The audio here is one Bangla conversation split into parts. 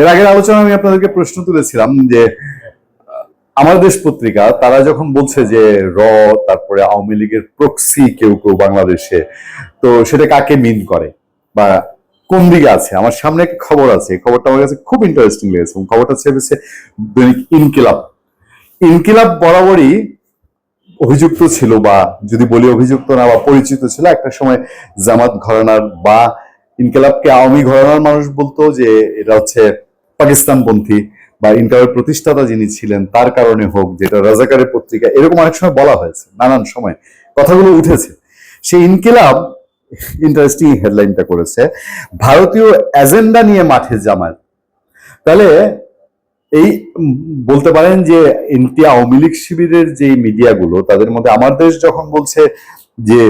এর আগের আলোচনা আমি আপনাদেরকে প্রশ্ন তুলেছিলাম যে আমার দেশ পত্রিকা, তারা যখন বলছে যে র, তারপরে আওয়ামী লীগের প্রক্সি কেউ কেউ বাংলাদেশে, তো সেটা কাকে মিন করে? বা কোন দিকে আছে? আমার সামনে একটা খবর আছে খবরটা আমার কাছে খুব ইন্টারেস্টিং লেগেছে খবরটা ছেপেছে দৈনিক ইনকিলাব। ইনকিলাব বরাবরই অভিযুক্ত ছিল বা যদি বলি অভিযুক্ত না বা পরিচিত ছিল, একটা সময় জামাত ঘরানার বা ইনকিলাবকে আওয়ামী ঘরানার মানুষ বলতো যে এটা হচ্ছে পাকিস্তানপন্থী বা ইনকিলাবের প্রতিষ্ঠাতা যিনি ছিলেন, তার কারণে হোক, যেটা রাজাকারের পত্রিকা, এরকম অনেক সময় বলা হয়েছে, নানান সময়। কথাগুলো উঠেছে। সেই ইনকিলাব ইন্টারেস্টিং হেডলাইনটা করেছে, ভারতীয় এজেন্ডা নিয়ে মাঠে জামায়াত। তাহলে এই বলতে পারেন যে এনটি আওয়ামী লীগ শিবিরের যে মিডিয়াগুলো তাদের মধ্যে আমার দেশ যখন বলছে যে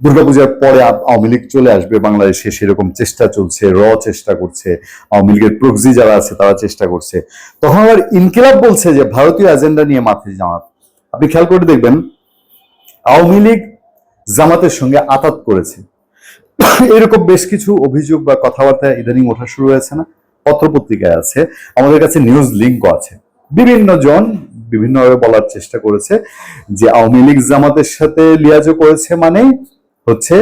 দুর্গাপূজার পরে আওয়ামী লীগ চলে আসবে, বাংলাদেশে সেরকম চেষ্টা চলছে, র চেষ্টা করছে, আওয়ামী লীগের প্রক্সি যারা আছে তারা চেষ্টা করছে। তখন আবার ইনকিলাব বলছে যে ভারতীয় এজেন্ডা নিয়ে মাঠে জামাত। আপনি খেয়াল করে দেখবেন, আওয়ামী লীগ জামাতের সঙ্গে আতাত করেছে। এরকম বেশ কিছু অভিযোগ বা কথাবার্তা ইদানিং ওঠা শুরু হয়েছে না? পত্রপত্রিকায় আছে, আমাদের কাছে নিউজ লিঙ্কও আছে। বিভিন্ন জন বিভিন্নভাবে বলার চেষ্টা করেছে যে আওয়ামী লীগ জামাতের সাথে লিয়াজো করেছে মানে হচ্ছে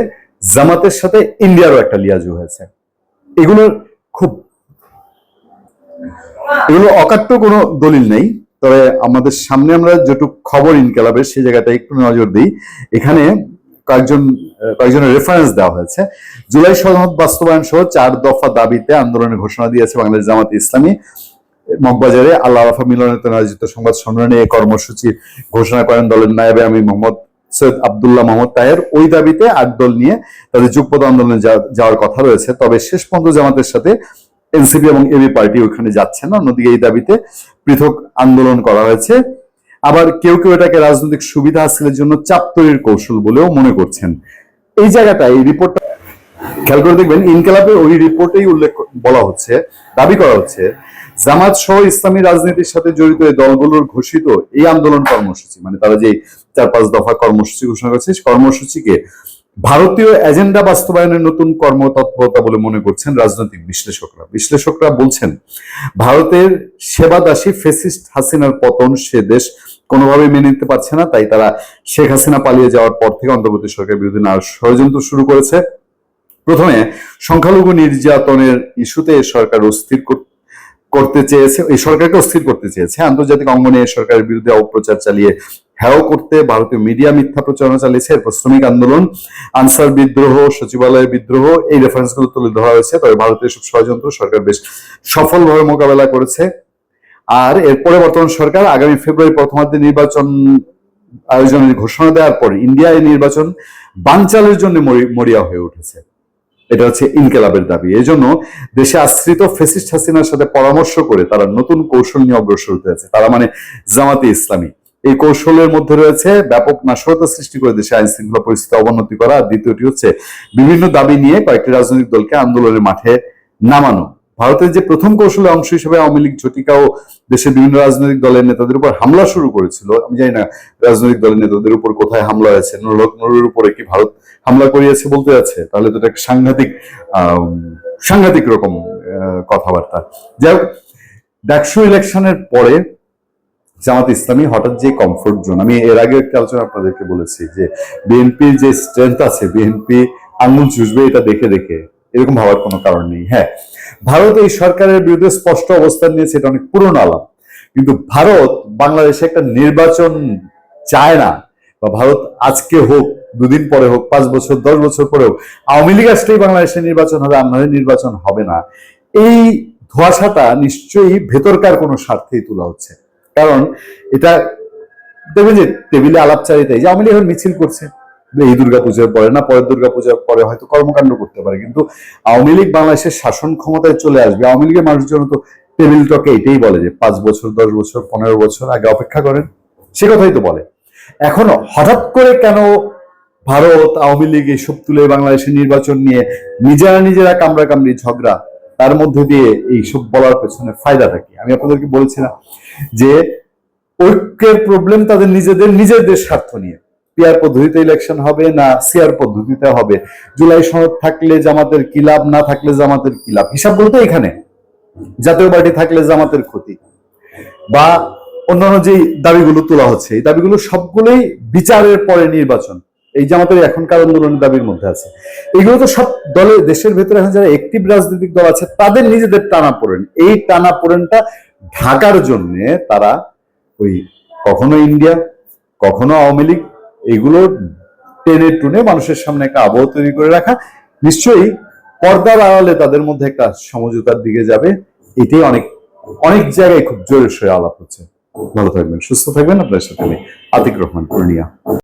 জামাতের সাথে ইন্ডিয়ারও একটা লিয়াজো হয়েছে। এগুলো খুব এগুলো অকাট্য কোনো দলিল নেই, তবে আমাদের সামনে আমরা যেটুক খবর ইনকালাবের সেই জায়গাটা একটু নজর দিই। এখানে কয়েকজন, কয়েকজনের রেফারেন্স দেওয়া হয়েছে। জুলাই সনদ বাস্তবায়ন সহ চার দফা দাবিতে আন্দোলনের ঘোষণা দিয়েছে বাংলাদেশ জামাত ইসলামী। মগবাজারে আল্লাহ রাফা মিলনের আয়োজিত সংবাদ সম্মেলনে এই কর্মসূচি ঘোষণা করেন দলের নায়েবে আমি মোহাম্মদ সৈয়দ আবদুল্লাহ মোহাম্মদ তাহের ওই দাবিতে আট দল নিয়ে তাদের যুগপদ আন্দোলনে যাওয়ার কথা রয়েছে। তবে শেষ পর্যন্ত জামাতের সাথে এনসিপি এবং এবি পার্টি ওখানে যাচ্ছে না। অন্যদিকে এই দাবিতে পৃথক আন্দোলন করা হয়েছে। আবার কেউ কেউ এটাকে রাজনৈতিক সুবিধা হাসিলের জন্য চাপ তৈরির কৌশল বলেও মনে করছেন। এই জায়গাটা এই রিপোর্টটা খেয়াল করে দেখবেন, ইনকালাবের ওই রিপোর্টেই উল্লেখ বলা হচ্ছে, দাবি করা হচ্ছে জামাত সহ ইসলামী রাজনীতির সাথে জড়িত এই দলগুলোর ঘোষিত এই আন্দোলন কর্মসূচি মানে তারা যে চার পাঁচ দফা কর্মসূচি ঘোষণা করেছে কর্মসূচিকে ভারতীয় এজেন্ডা বাস্তবায়নের নতুন কর্মতৎপরতা বলে মনে করছেন রাজনৈতিক বিশ্লেষকরা। বিশ্লেষকরা বলছেন, ভারতের সেবাদাসী ফেসিস্ট হাসিনার পতন সে দেশ কোনোভাবেই মেনে নিতে পারছে না, তাই তারা শেখ হাসিনা পালিয়ে যাওয়ার পর থেকে অন্তর্বর্তী সরকারের বিরুদ্ধে নানা ষড়যন্ত্র শুরু করেছে। প্রথমে সংখ্যালঘু নির্যাতনের ইস্যুতে সরকার অস্থির কর- করতে চেয়েছে, এই সরকারকে অস্থির করতে চেয়েছে। আন্তর্জাতিক অঙ্গনে এ সরকারের বিরুদ্ধে অপপ্রচার চালিয়ে হ্যাও করতে, ভারতীয় মিডিয়া মিথ্যা প্রচারণা চালিয়েছে, এরপর শ্রমিক আন্দোলন, আনসার বিদ্রোহ, সচিবালয় বিদ্রোহ, এই রেফারেন্সগুলো তুলে ধরা হয়েছে। তবে ভারতের সব ষড়যন্ত্র সরকার বেশ সফলভাবে মোকাবেলা করেছে। আর এরপরে বর্তমান সরকার আগামী ফেব্রুয়ারি প্রথমার্ধে নির্বাচন আয়োজনের ঘোষণা দেওয়ার পর ইন্ডিয়ায় নির্বাচন বানচালের জন্য মরিয়া হয়ে উঠেছে। এটা হচ্ছে ইনকেলাবের দাবি। এই জন্য দেশে আশ্রিত ফেসিস্ট হাসিনার সাথে পরামর্শ করে তারা নতুন কৌশল নিয়ে অগ্রসর হতে আছে তারা মানে জামাতে ইসলামী। এই কৌশলের মধ্যে রয়েছে ব্যাপক নাশকতা সৃষ্টি করে দেশে আইন শৃঙ্খলা পরিস্থিতি অবনতি করা। দ্বিতীয়টি হচ্ছে বিভিন্ন দাবি নিয়ে কয়েকটি রাজনৈতিক দলকে আন্দোলনের মাঠে নামানো। ভারতের যে প্রথম কৌশলে অংশ হিসেবে আওয়ামী লীগ ঝটিকাও দেশের বিভিন্ন রাজনৈতিক দলের নেতাদের উপর হামলা শুরু করেছিল। আমি জানি না রাজনৈতিক দলের নেতাদের উপর কোথায় হামলা হয়েছে। নুরুল নুরের উপরে কি ভারত হামলা করিয়েছে বলতে যাচ্ছে তাহলে তো এটা সাংঘাতিক সাংঘাতিক রকম কথাবার্তা। যাই হোক, ডাকসু ইলেকশনের পরে জামাত ইসলামী হঠাৎ যে কমফোর্ট জোন আমি এর আগে একটা আলোচনা আপনাদেরকে বলেছি যে বিএনপির যে স্ট্রেংথ আছে, বিএনপি আঙুল চুষবে এটা দেখে দেখে, এরকম ভাবার কোনো কারণ নেই। হ্যাঁ ভারত এই সরকারের বিরুদ্ধে স্পষ্ট অবস্থান নিয়েছে, এটা অনেক পুরনো আলাপ। কিন্তু ভারত বাংলাদেশে একটা নির্বাচন চায় না, বা ভারত আজকে হোক, দুদিন পরে হোক, পাঁচ বছর, দশ বছর পরে হোক আওয়ামী লীগ আসলেই বাংলাদেশে নির্বাচন হবে, আমাদের নির্বাচন হবে না। এই ধোয়াশাটা নিশ্চয়ই ভেতরকার কোনো স্বার্থেই তোলা হচ্ছে। কারণ এটা, দেখবেন যে টেবিলে আলাপচারিতায় যে আওয়ামী লীগ মিছিল করছে। এই দুর্গা পূজার পরে না, পরের দুর্গা পূজার পরে হয়তো কর্মকাণ্ড করতে পারে, কিন্তু আওয়ামী লীগ বাংলাদেশের শাসন ক্ষমতায় চলে আসবে, আওয়ামী লীগের মানুষজন তো টেবিল টকে এটাই বলে যে পাঁচ বছর, দশ বছর, পনেরো বছর আগে অপেক্ষা করেন, সে কথাই তো বলে। এখন হঠাৎ করে কেন ভারত, আওয়ামী লীগ এইসব তুলে বাংলাদেশের নির্বাচন নিয়ে নিজেরা নিজেরা কামড়া কামড়ি, ঝগড়া, তার মধ্যে দিয়ে এইসব বলার পেছনে ফায়দাটা কি আমি আপনাদেরকে বলেছিলাম যে ঐক্যের প্রবলেম তাদের নিজেদের নিজেদের স্বার্থ নিয়ে। পিয়ার পদ্ধতিতে ইলেকশন হবে না সিআর পদ্ধতিতে হবে? জুলাই সনদ থাকলে জামাতের কি লাভ, না থাকলে জামাতের কি লাভ? হিসাব বলতে এখানে। জাতীয় পার্টি থাকলে জামাতের ক্ষতি। বা অন্যান্য যে দাবিগুলো তোলা হচ্ছে, এই দাবিগুলো সবগুলোই বিচারের পরে নির্বাচন। এই জামাতের এখনকার আন্দোলনের দাবির মধ্যে আছে। এগুলো তো সব দলে, দেশের ভেতরে এখন যারা একটিভ রাজনৈতিক দল আছে, তাদের নিজেদের টানা পড়েন এই টানা পড়েনটা ঢাকার জন্য তারা ওই কখনো ইন্ডিয়া, কখনো আওয়ামী লীগ এগুলো টেনে টুনে মানুষের সামনে একটা আবহ তৈরি করে রাখা। নিশ্চয়ই পর্দার আড়ালে তাদের মধ্যে একটা সমঝোতার দিকে যাবে। এটাই অনেক অনেক জায়গায় খুব জোরে সরে আলাপ হচ্ছে। ভালো থাকবেন, সুস্থ থাকবেন। আপনার সাথে আমি আতিক রহমান, পূর্ণিয়া।